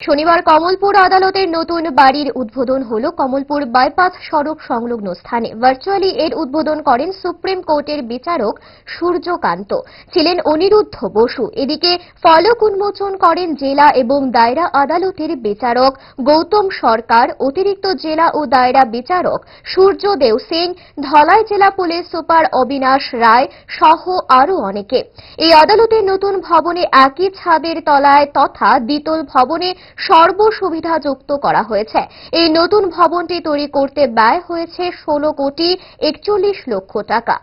শনিবার কমলপুর আদালতের নতুন বাড়ির উদ্বোধন হল কমলপুর বাইপাস সড়ক সংলগ্ন স্থানে। ভার্চুয়ালি এর উদ্বোধন করেন সুপ্রিম কোর্টের বিচারক সূর্যকান্ত। ছিলেন অনিরুদ্ধ বসু। এদিকে ফলক উন্মোচন করেন জেলা এবং দায়রা আদালতের বিচারক গৌতম সরকার। অতিরিক্ত জেলা ও দায়রা বিচারক সূর্যদেও সিং। ধলাই জেলা পুলিশ সুপার অবিনাশ রায় সহ আরও অনেকে। এই আদালতের নতুন ভবনে একই ছাদের তলায় তথা দ্বিতল ভবনে সর্বসুবিধা যুক্ত করা হয়েছে। এই নতুন ভবনটি তৈরি করতে ব্যয় হয়েছে ষোলো কোটি একচল্লিশ লক্ষ টাকা।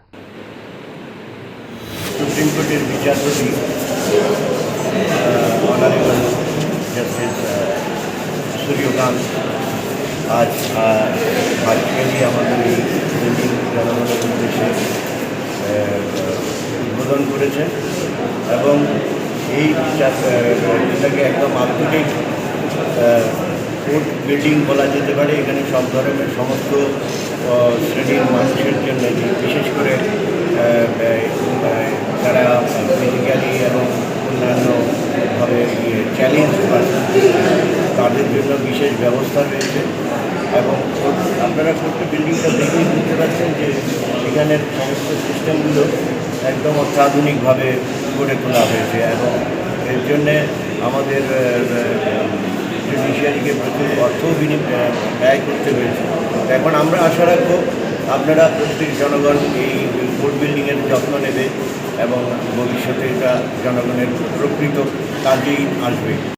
আজ ভার্চুয়ালি আমাদের এই বিল্ডিং জনগণের উদ্দেশ্যে উদ্বোধন করেছেন এবং এই বিচার এটাকে একদম আপটুডেট কোর্ট বিল্ডিং বলা যেতে পারে। এখানে সব ধরনের সমস্ত শ্রেণির মানুষের জন্য বিশেষ করে যারা ফিজিক্যালি এবং অন্যান্যভাবে চ্যালেঞ্জ তাদের জন্য বিশেষ ব্যবস্থা রয়েছে। এবং আপনারা কোর্ট বিল্ডিংটা দেখেই বুঝতে পারছেন যে সেখানের সমস্ত সিস্টেমগুলো একদম অত্যাধুনিকভাবে গড়ে তোলা হয়েছে। এবং এর জন্যে আমাদের জুডিশিয়ারিকে প্রচুর অর্থ ব্যয় করতে হয়েছে। এখন আমরা আশা রাখব আপনারা প্রত্যেক জনগণ এই কোর্ট বিল্ডিংয়ের যত্ন নেবে এবং ভবিষ্যতে এটা জনগণের প্রকৃত কাজেই আসবে।